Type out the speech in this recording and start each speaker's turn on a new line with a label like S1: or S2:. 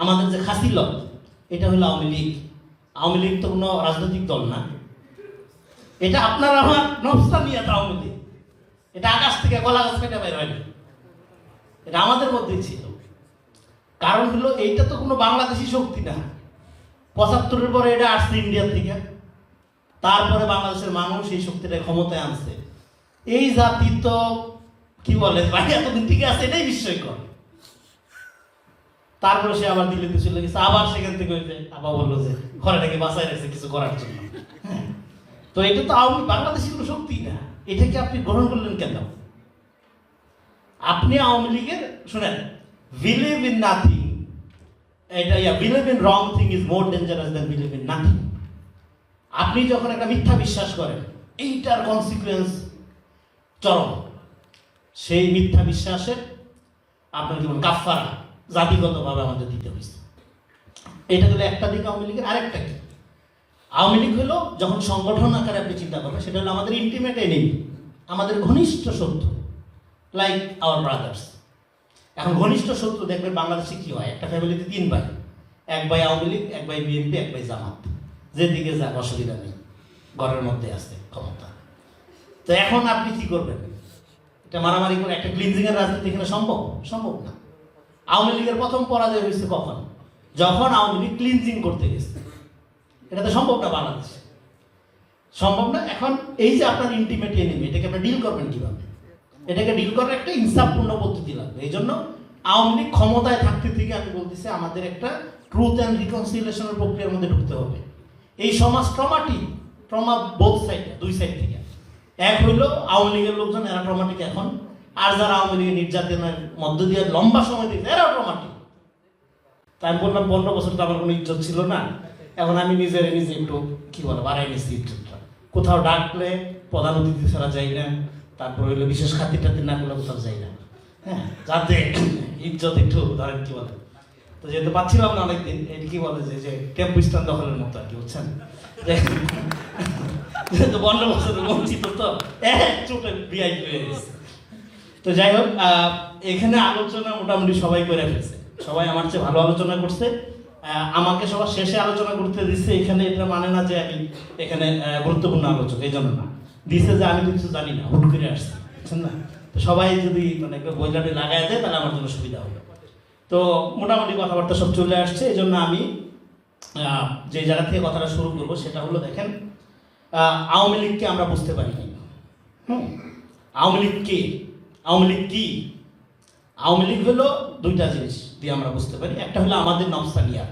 S1: আমাদের যে খাসিলত এটা হলো আওয়ামী লীগ। আওয়ামী লীগ তো কোনো রাজনৈতিক দল না। এটা আপনার আমার নবস্থানীয় আওয়ামী লীগ। এটা আকাশ থেকে গলা গাছ কেটে বের হয়নি। এটা আমাদের মধ্যেই ছিল। কারণ হলো, এইটা তো কোনো বাংলাদেশি শক্তি না। পঁচাত্তরের পরে এটা আসছে ইন্ডিয়া থেকে। তারপরে বাংলাদেশের মানুষ এই শক্তিটা ক্ষমতায় আনছে। এই জাতি তো, কি বলে, ভাই, এতদিন ঠিক আছে, এটাই বিস্ময়কর। তারপরে সে আবার দিল্লিতে চলে গেছে, আবার সেখান থেকে ওই আবার বলল যে ঘরেটাকে বাঁচাই রাখছে কিছু করার জন্য। হ্যাঁ। তো এটা তো আওয়ামী বাংলাদেশি কোনো শক্তি না। এটাকে আপনি গ্রহণ করলেন কেন? আপনি আওয়ামী লীগের, শুনেন বিলিভ ইন নাথিং এটা yeah believe in wrong thing is more dangerous than believe in nothing আপনি যখন একটা মিথ্যা বিশ্বাস করেন, এইটার কনসিকুয়েন্স চরম। সেই মিথ্যা বিশ্বাসে আপনার যেমন কাফারা জাতিগতভাবে আমাদের দিতে হয়েছে। এটা হলো একটা দিক, আওয়ামী লীগের আরেকটা কি আওয়ামী লীগ হলো যখন সংগঠন আকারে আপনি চিন্তা করবেন, সেটা হলো আমাদের ইন্টিমেট এনিমি আমাদের ঘনিষ্ঠ শত্রু লাইক আওয়ার ব্রাদার্স এখন ঘনিষ্ঠ শত্রু দেখবেন বাংলাদেশে কি হয়? একটা ফ্যামিলিতে তিন ভাই, এক ভাই আওয়ামী লীগ, এক ভাই বিএনপি, এক ভাই জামাত। যেদিকে যাক, অসুবিধা নেই, ঘরের মধ্যে আসতে ক্ষমতা। তো এখন আপনি কি করবেন? এটা মারামারি করে একটা ক্লিনজিং এর রাজনীতি এখানে সম্ভব? সম্ভব না। আওয়ামী লীগের প্রথম পরাজয় হয়েছে কখন? যখন আওয়ামী লীগ ক্লিনজিং করতে গেছে। এটা তো সম্ভব না বাংলাদেশে। সম্ভব না, এখন এই যে আপনার ইন্টিমেট এনিমি এটাকে আপনি ডিল করবেন কীভাবে? এটাকে ডিল করার একটা ইনসাফপূর্ণ পদ্ধতি লাগবে। এই জন্য আওয়ামী লীগ ক্ষমতায় থাকতে থেকে আমি বলতেছি, আমাদের একটা ট্রুথ অ্যান্ড রিকনসিলিয়েশনের প্রক্রিয়ার মধ্যে ঢুকতে হবে। এই সমাজ ট্রমাটিক ট্রমা বোথ সাইডে দুই সাইড থেকে। এক হইল আওয়ামী লীগের লোকজন, এরা ট্রমাটিক এখন। আর যারা আওয়ামী লীগের নির্যাতনের মধ্য দিয়ে লম্বা সময় দিচ্ছে এরাও ট্রমাটিক তাই আমি বললাম, পনেরো বছর তো আমার কোনো ইজ্জত ছিল না। এখন আমি নিজের, নিজে একটু, কি বলে, বাড়াই নিচ্ছি ইজ্জতটা। কোথাও ডাকলে প্রধান অতিথি ছাড়া যাই না, তারপর হইল বিশেষ খাতির টাতির না করলে কোথাও যাই না। হ্যাঁ যাতে ইজ্জত একটু, ধরেন কি বলে, তো যেহেতু পাচ্ছিলাম না অনেকদিন এটি কি বলে যে যে টেম্পু স্ট্যান্ড দখলের মতো আর কি, বুঝছেন? যেহেতু পনেরো বছরের বঞ্চিত তো, এক চোটে বিআই হয়ে গেছে। তো যাই হোক এখানে আলোচনা মোটামুটি সবাই করে ফেলছে। সবাই আমার চেয়ে ভালো আলোচনা করছে। আমাকে সবার শেষে আলোচনা করতে দিচ্ছে এখানে এটা মানে না যে আমি এখানে গুরুত্বপূর্ণ আলোচনা এই জন্য না। দিছে যে আমি তো কিছু জানি না, হুট করে আসছি, বুঝছেন না? তো সবাই যদি মানে বইলাটি লাগাই দেয়, তাহলে আমার জন্য সুবিধা হবে। তো মোটামুটি কথাবার্তা সব চলে আসছে, এই জন্য আমি যে জায়গা থেকে কথাটা শুরু করব, সেটা হলো দেখেন আওয়ামী লীগকে আমরা বুঝতে পারিনি হুম? আওয়ামী লীগ কে? আওয়ামী লীগ কি? আওয়ামী লীগ হলো দুইটা জিনিস, দিয়ে আমরা বুঝতে পারি। একটা হলো আমাদের নবস্থানিয়াত